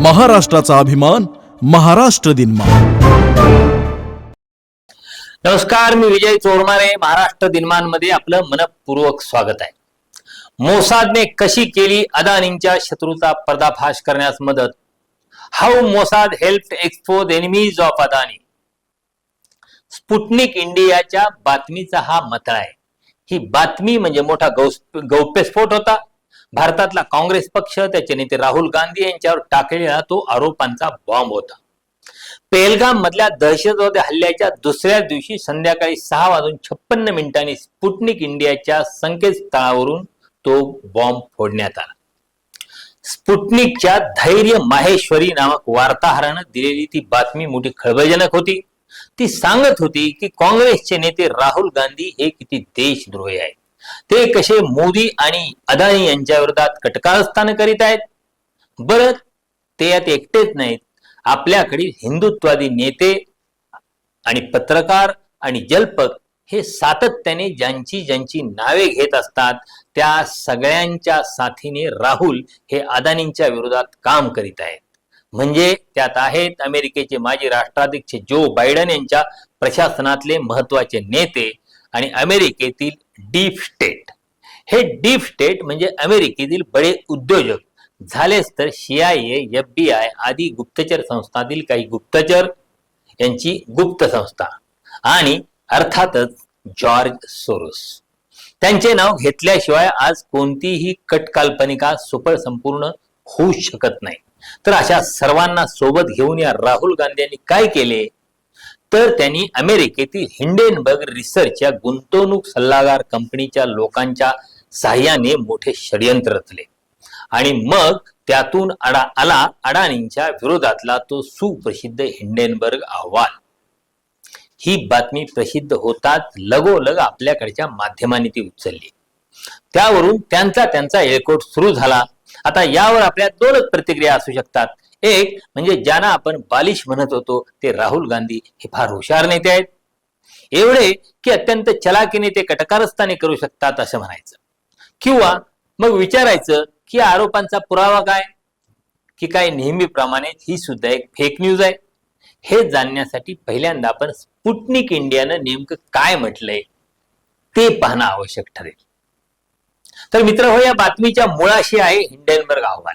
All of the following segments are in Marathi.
महाराष्ट्राचा अभिमान महाराष्ट्र दिन नमस्कार मी विजय चोरमारे. महाराष्ट्र दिनमानमध्ये आपलं मनपूर्वक स्वागत आहे. मोसादने कशी केली अदानींच्या शत्रूचा पर्दाफाश करण्यास मदत? How Mossad help expose enemies of Adani? Sputnik इंडियाच्या बातमीचा हा मतळा आहे. ही बातमी म्हणजे मोठा गौ- गौप्यस्फोट होता. भारतातला काँग्रेस पक्ष त्याचे नेते राहुल गांधी यांच्यावर टाकलेला तो आरोपांचा बॉम्ब होता. पेलगाम मधल्या दहशतवादी हल्ल्याच्या दुसऱ्या दिवशी संध्याकाळी सहा वाजून छप्पन्न मिनिटांनी स्पुटनिक इंडियाच्या संकेतस्थळावरून तो बॉम्ब फोडण्यात आला. स्पुटनिकच्या धैर्य माहेश्वरी नामक वार्ताहरानं दिलेली ती बातमी मोठी खळबळजनक होती. ती सांगत होती की काँग्रेसचे नेते राहुल गांधी हे किती देशद्रोही आहेत. ते कसे मोदी आणि अदानी यांच्या विरोधात कटकारस्थान करीत आहेत? बरं ते यात एकटेच नाहीत. आपल्याकडे हिंदुत्वादी नेते आणि पत्रकार आणि जल्पक हे सातत्याने ज्यांची ज्यांची नावे घेत असतात त्या सगळ्यांच्या साथीने राहुल हे अदानींच्या विरोधात काम करीत आहेत. म्हणजे त्यात आहेत अमेरिकेचे माजी राष्ट्राध्यक्ष जो बायडन यांच्या प्रशासनातले महत्त्वाचे नेते आणि अमेरिकेतील डीप स्टेट. हे डीप स्टेट म्हणजे अमेरिकेतील बडे उद्योजक. झालेच तर सीआयए एफ बी आय आदी गुप्तचर संस्थातील काही गुप्तचर यांची गुप्त संस्था आणि अर्थातच जॉर्ज सोरोस. त्यांचे नाव घेतल्याशिवाय आज कोणतीही कटकाल्पनिका सुफळ संपूर्ण होऊ शकत नाही. तर अशा सर्वांना सोबत घेऊन या राहुल गांधी यांनी काय केले? तर त्यांनी अमेरिकेतील हिंडेनबर्ग रिसर्च या गुंतवणूक सल्लागार कंपनीच्या लोकांच्या सहाय्याने मोठे षडयंत्र रचले. आणि मग त्यातून अडा आला अडाणींच्या विरोधातला तो सुप्रसिद्ध हिंडेनबर्ग अहवाल. ही बातमी प्रसिद्ध होताच लगोलग आपल्याकडच्या माध्यमांनी ती उचलली. त्यावरून त्यांचा त्यांचा एळकोट सुरू झाला. आता यावर आपल्या दोनच प्रतिक्रिया असू शकतात. एक म्हणजे ज्यांना आपण बालिश म्हणत होतो ते राहुल गांधी हे फार हुशार नेते आहेत. एवढे की अत्यंत चलाकीने ते कटकारस्थाने करू शकतात असं म्हणायचं. किंवा मग विचारायचं की आरोपांचा पुरावा काय? की काय नेहमीप्रमाणे ही सुद्धा एक फेक न्यूज आहे. हे जाणण्यासाठी पहिल्यांदा आपण स्पुटनिक इंडियानं नेमकं काय म्हटलंय ते पाहणं आवश्यक ठरेल. तर मित्र हो या बातमीच्या मुळाशी आहे हिंडेनबर्ग अहवाल.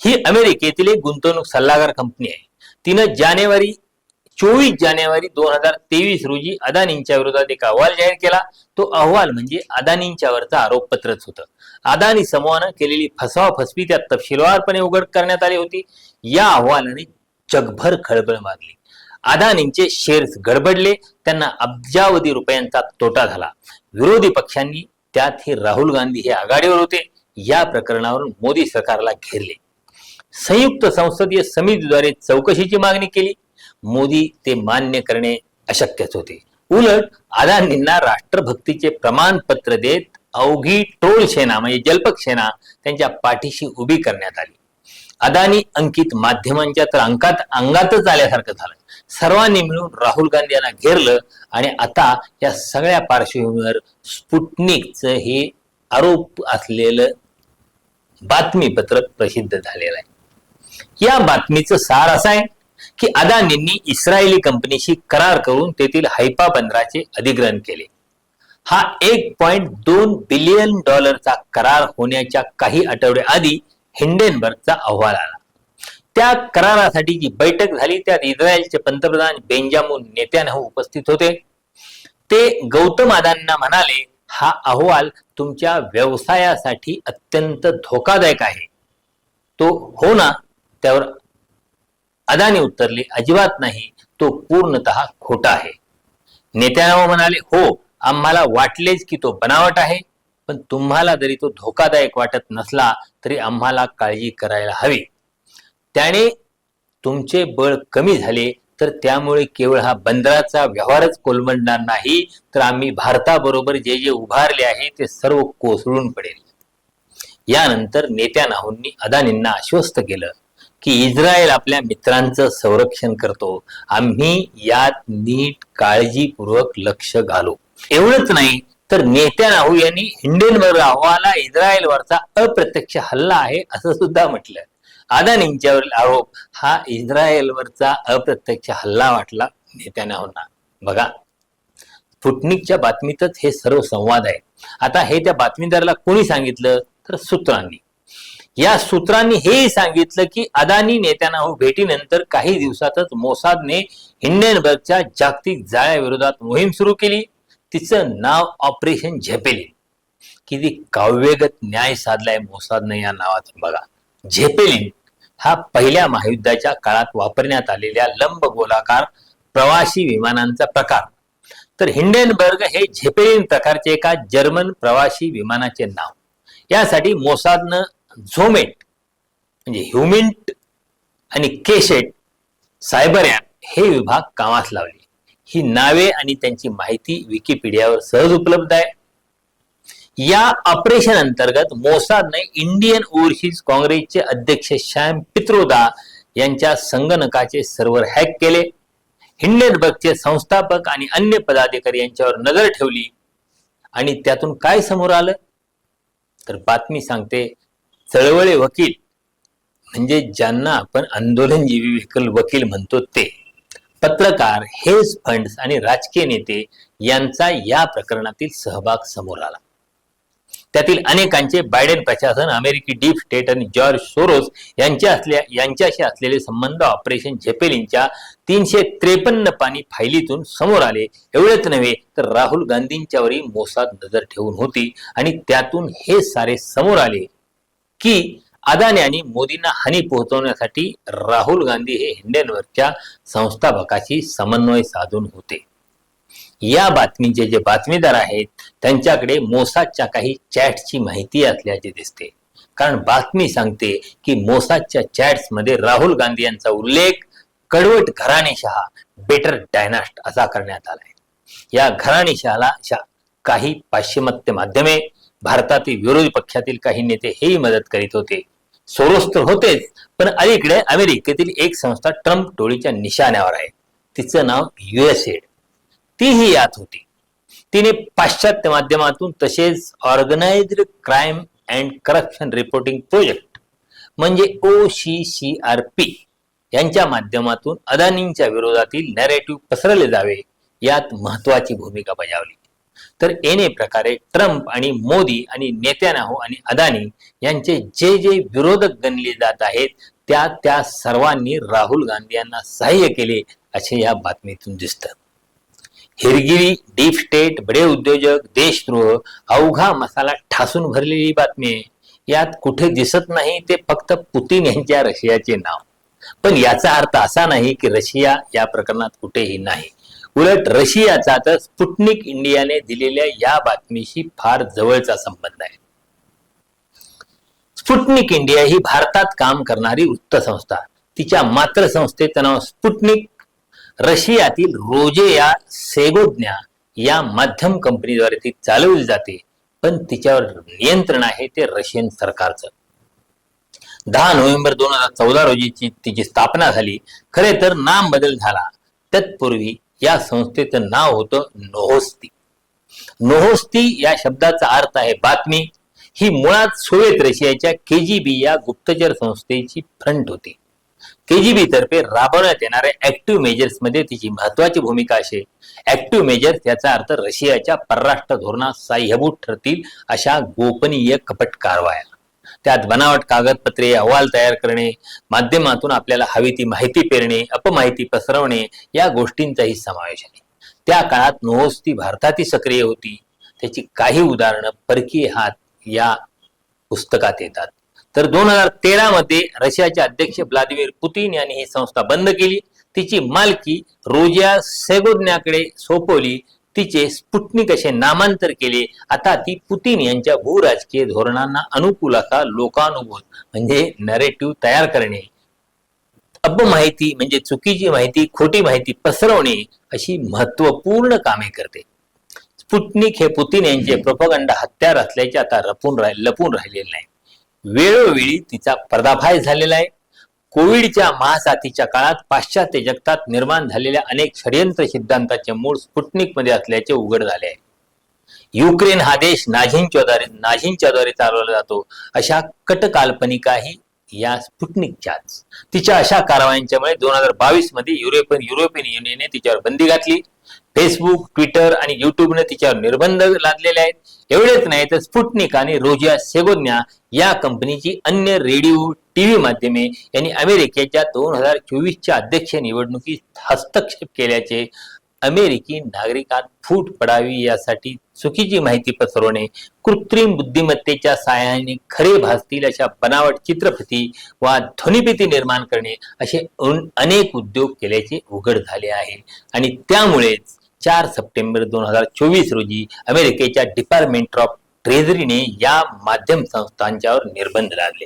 ही अमेरिकेतील एक गुंतवणूक सल्लागार कंपनी आहे. तिनं जानेवारी चोवीस जानेवारी दोन हजार तेवीस रोजी अदानींच्या विरोधात एक अहवाल जाहीर केला. तो अहवाल म्हणजे अदानींच्यावरचं आरोपपत्रच होतं. अदानी समूहानं केलेली फसवाफसवी त्यात तपशीलवारपणे उघड करण्यात आली होती. या अहवालाने जगभर खळबळ मागली अदानींचे शेअर्स गडबडले. त्यांना अब्जावधी रुपयांचा तोटा झाला. विरोधी पक्षांनी त्यात हे राहुल गांधी हे आघाडीवर होते. या प्रकरणावरून मोदी सरकारला घेरले. संयुक्त संसदीय समितीद्वारे चौकशीची मागणी केली. मोदी ते मान्य करणे अशक्यच होते. उलट अदानींना राष्ट्रभक्तीचे प्रमाणपत्र देत अवघी टोल सेना म्हणजे जल्पक सेना त्यांच्या पाठीशी उभी करण्यात आली. अदानी अंकित माध्यमांच्या तर अंकात अंगातच आल्यासारखं झालं. सर्वांनी मिळून राहुल गांधी यांना घेरलं आणि आता या सगळ्या पार्श्वभूमीवर स्पुटनिकचं हे आरोप असलेलं बातमीपत्रक प्रसिद्ध झालेलं आहे. या बातमीचं सार असं आहे की अदानींनी इस्रायली कंपनीशी करार करून तेथील हैपा बंदराचे अधिग्रहण केले. हा एक पॉइंट दोन बिलियन डॉलरचा करार होण्याच्या काही आठवडे आधी हिंडेनबर्गचा अहवाल आला. त्या करारासाठी जी बैठक झाली त्यात इस्रायलचे पंतप्रधान बेंजामून नेत्यानहू उपस्थित होते. ते गौतम आदांना म्हणाले हा अहवाल तुमच्या व्यवसायासाठी अत्यंत धोकादायक आहे. तो हो ना त्यावर अदानी उत्तरले अजिबात नाही. तो पूर्णतः खोटा आहे. नेत्यानाव म्हणाले हो आम्हाला वाटलेच की तो बनावट आहे पण तुम्हाला जरी तो धोकादायक वाटत नसला तरी आम्हाला काळजी करायला हवी. त्याने तुमचे बळ कमी झाले तर त्यामुळे केवळ हा बंदराचा व्यवहारच कोलमडणार नाही तर आम्ही भारताबरोबर जे जे उभारले आहे ते सर्व कोसळून पडेल. यानंतर नेत्यानाहूंनी अदानींना आश्वस्त केलं. की इस्रायल आपल्या मित्रांचं संरक्षण करतो. आम्ही यात नीट काळजीपूर्वक लक्ष घालू. एवढंच नाही तर नेत्यानाहू यांनी हिंडेनबर्ग अहवाला इस्रायलवरचा अप्रत्यक्ष हल्ला आहे असं सुद्धा म्हटलं. अदानींच्यावरील आरोप हा इस्रायलवरचा अप्रत्यक्ष हल्ला वाटला नेत्यानाहूंना बघा स्पुटनिकच्या बातमीतच हे सर्व संवाद आहे. आता हे त्या बातमीदाराला कोणी सांगितलं? तर सूत्रांनी. या सूत्रांनी हेही सांगितलं की अदानी नेत्यांना हो भेटीनंतर काही दिवसातच मोसादने हिंडेनबर्गच्या जागतिक जाळ्याविरोधात मोहीम सुरू केली. तिचं नाव ऑपरेशन झेपेलिन किती काव्यगत न्याय साधलाय मोसादनं या नावातून बघा. झेपेलिन हा पहिल्या महायुद्धाच्या काळात वापरण्यात आलेल्या लंब गोलाकार प्रवासी विमानांचा प्रकार. तर हिंडेनबर्ग हे झेपेलिन प्रकारचे एका जर्मन प्रवासी विमानाचे नाव. यासाठी मोसादनं झोमेट म्हणजे ह्युमिंट आणि केशेट सायबर ॲप हे विभाग कामास लावले. ही नावे आणि त्यांची माहिती विकिपीडियावर सहज उपलब्ध आहे. या ऑपरेशन अंतर्गत मोसादने इंडियन ओव्हरसीज काँग्रेसचे अध्यक्ष श्याम पित्रोदा यांच्या संगणकाचे सर्व्हर हॅक केले. हिंडेनबर्गचे संस्थापक आणि अन्य पदाधिकारी यांच्यावर नजर ठेवली. आणि त्यातून काय समोर आलं? तर बातमी सांगते चळवळे वकील. म्हणजे ज्यांना आपण आंदोलनजीवी वकील वकील म्हणतो ते. पत्रकार हेज फंड्स आणि राजकीय नेते यांचा या प्रकरणातील सहभाग समोर आला. त्यातील अनेकांचे बायडेन प्रशासन अमेरिकी डीप स्टेट आणि जॉर्ज सोरोस यांच्या असल्या यांच्याशी असलेले संबंध ऑपरेशन झेपेलिनच्या तीनशे त्रेपन्न पाणी फायलीतून समोर आले. एवढेच नव्हे तर राहुल गांधींच्यावरही मोसाद नजर ठेवून होती आणि त्यातून हे सारे समोर आले. की अदानी आणि मोदींना हानी पोहोचवण्यासाठी राहुल गांधी हे हिंडेनवरच्या संस्थापकाशी समन्वय साधून होते. या बातमीचे जे बातमीदार आहेत त्यांच्याकडे मोसादच्या काही चॅटची माहिती असल्याचे दिसते. कारण बातमी सांगते की मोसादच्या चॅट्समध्ये राहुल गांधी यांचा उल्लेख कडवट घराणेशहा बेटर डायनास्ट असा करण्यात आलाय. या घराणेशहाला काही पाश्चिमात्य माध्यमे भारतातील विरोधी पक्षातील काही नेते हेही मदत करीत होते. सोरोस तर होतेच पण अलीकडे अमेरिकेतील एक संस्था ट्रम्प टोळीच्या निशाण्यावर आहे. तिचं नाव युएसएड तीही यात होती. तिने पाश्चात्य माध्यमातून तसेच organised crime and corruption reporting project म्हणजे O C C R P यांच्या माध्यमातून अदानींच्या विरोधातील नॅरेटिव्ह पसरले जावे यात महत्वाची भूमिका बजावली. तर एने प्रकारे ट्रम्प आणि मोदी आणि नेत्यानाहू आणि अदानी यांचे जे जे विरोधक गणले जात आहेत त्या त्या सर्वांनी राहुल गांधी यांना सहाय्य केले असे या बातमीतून दिसतं. हिरगिरी डीप स्टेट बडे उद्योजक देशद्रोह अवघा मसाला ठासून भरलेली बातमी यात कुठे दिसत नाही ते फक्त पुतीन यांच्या रशियाचे नाव. पण याचा अर्थ असा नाही की रशिया या प्रकरणात कुठेही नाही. उलट रशियाचा तर स्पुटनिक इंडियाने दिलेल्या या बातमीशी फार जवळचा संबंध आहे. स्पुटनिक इंडिया ही भारतात काम करणारी वृत्तसंस्था तिच्या मातृसंस्थेचं नाव स्पुटनिक. रशियातील रोजे या सेगोज्ञा या माध्यम कंपनीद्वारे ती चालवली जाते पण तिच्यावर नियंत्रण आहे ते रशियन सरकारचं. दहा नोव्हेंबर दोन हजार चौदा रोजीची तिची स्थापना झाली. खरे तर नाम बदल झाला. तत्पूर्वी या संस्थेचं नाव होतं नोहोस्ती. नोहोस्ती या शब्दाचा अर्थ आहे बातमी. ही मुळात सोवियत रशियाच्या केजीबी या गुप्तचर संस्थेची फ्रंट होती. केजीबी तर्फे राबवण्यात येणाऱ्या ऍक्टिव्ह मेजर्समध्ये तिची महत्वाची भूमिका असे ऍक्टिव्ह मेजर्स याचा अर्थ रशियाच्या परराष्ट्र धोरणात साह्यभूत ठरतील अशा गोपनीय कपट कारवाया. त्यात बनावट कागदपत्रे अहवाल तयार करणे माध्यमातून आपल्याला हवी ती माहिती पेरणे अपमाहिती पसरवणे या गोष्टींचाही समावेश आहे. त्या काळात नोहोस्ती भारतातही सक्रिय होती. त्याची काही उदाहरणं परकीय हात या पुस्तकात येतात. तर दोन हजार तेरा मध्ये रशियाचे अध्यक्ष व्लादिमीर पुतीन यांनी ही संस्था बंद केली. तिची मालकी रोजिया सेगोज्ञाकडे सोपवली. तिचे स्पुटनिक असे नामांतर केले. आता ती पुतीन यांच्या भूराजकीय धोरणांना अनुकूल असा लोकानुभूत म्हणजे नरेटिव्ह तयार करणे. अपमाहिती म्हणजे चुकीची माहिती खोटी माहिती पसरवणे अशी महत्त्वपूर्ण कामे करते. स्पुटनिक हे पुतीन यांचे प्रपगंड हत्यार असल्याचे आता रपून राह लपून राहिलेले नाही. वेळोवेळी तिचा पर्दाफाश झालेला आहे. कोविडच्या महासाथीच्या काळात पाश्चात्य जगतात निर्माण झालेल्या अनेक षडयंत्र सिद्धांताचे मूळ स्पुटनिकमध्ये असल्याचे उघड झाले आहे. युक्रेन हा देश नाझींच्या द्वारे नाझींच्या द्वारे चालवला जातो. अशा कटकाल्पनिकाही या स्पुटनिकच्याच तिच्या अशा कारवायांच्यामुळे दोन हजार बावीसमध्ये युरोपियन युरोपियन युनियनने तिच्यावर बंदी घातली. फेसबुक ट्विटर आणि युट्यूबने तिच्यावर निर्बंध लादलेले आहेत. एवढेच नाही तर स्पुटनिक आणि रोजिया सेगोन्या या कंपनीची अन्य रेडिओ टीव्ही माध्यमे यांनी अमेरिकेच्या दोन हजार चोवीसच्या अध्यक्ष निवडणुकीत हस्तक्षेप केल्याचे अमेरिकी नागरिकात फूट पडावी यासाठी चुकीची माहिती पसरवणे कृत्रिम बुद्धिमत्तेच्या साहाय्याने खरे भासतील अशा बनावट चित्रफिती वा ध्वनिफिती निर्माण करणे असे अनेक उद्योग केल्याचे उघड झाले आहे. आणि त्यामुळेच चार सप्टेंबर दोन हजार चोवीस रोजी अमेरिकेच्या डिपार्टमेंट ऑफ ट्रेझरीने या माध्यम संस्थांच्यावर निर्बंध लादले.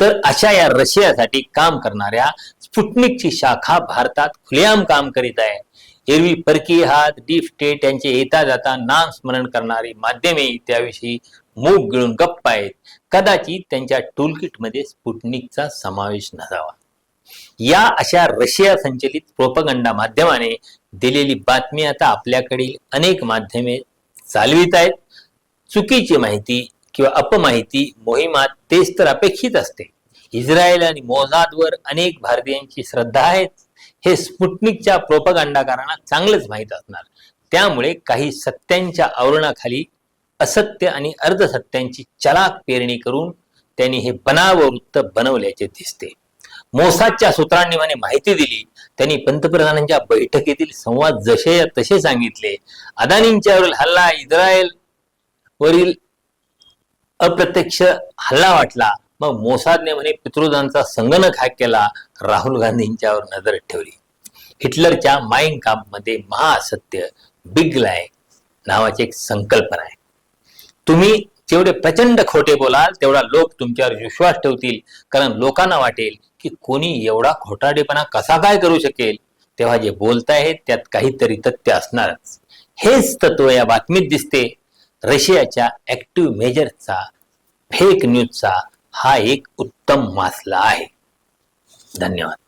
तर अशा या रशियासाठी काम करणाऱ्या स्पुटनिकची शाखा भारतात खुलेआम काम करीत आहे. एरवी परकी हात डीप स्टेट यांचे येता जाता नाम स्मरण करणारी माध्यमे त्याविषयी मूग गिळून गप्प आहेत. कदाचित त्यांच्या टूलकिटमध्ये स्पुटनिकचा समावेश नसावा. या अशा रशिया संचलित प्रोपगंडा माध्यमाने दिलेली बातमी आता आपल्याकडील अनेक माध्यमे चालवित आहेत. चुकीची माहिती किंवा अपमाहिती मोहिमात तेच तर अपेक्षित असते. इस्रायल आणि मोजादवर अनेक भारतीयांची श्रद्धा आहेच हे स्पुटनिकच्या प्रोपगांडाकारांना चांगलंच माहीत असणार. त्यामुळे काही सत्यांच्या आवरणाखाली असत्य आणि अर्धसत्यांची चलाक पेरणी करून त्यांनी हे बनाव वृत्त बनवल्याचे दिसते. मोसादच्या सूत्रांनी म्हणे माहिती दिली. त्यांनी पंतप्रधानांच्या बैठकीतील संवाद जसे तसे सांगितले. अदानींच्यावरील हल्ला इस्रायल वरील अप्रत्यक्ष हल्ला वाटला. मग मोसादने म्हणे पितृदांचा संगणक हॅक केला राहुल गांधींच्यावर नजर ठेवली. हिटलरच्या माइंड कापमध्ये महासत्य बिग लाय नावाची एक संकल्पना आहे. तुम्ही जेवढे प्रचंड खोटे बोलाल तेवढा लोक तुमच्यावर विश्वास ठेवतील. कारण लोकांना वाटेल की कोणी एवढा खोटाडेपणा कसा काय करू शकेल? तेव्हा जे बोलतायत त्यात काहीतरी तथ्य असणारच. हेच तत्व या बातमीत दिसते. रशियाच्या ऍक्टिव्ह मेजरचा फेक न्यूजचा हा एक उत्तम मासला आहे. धन्यवाद.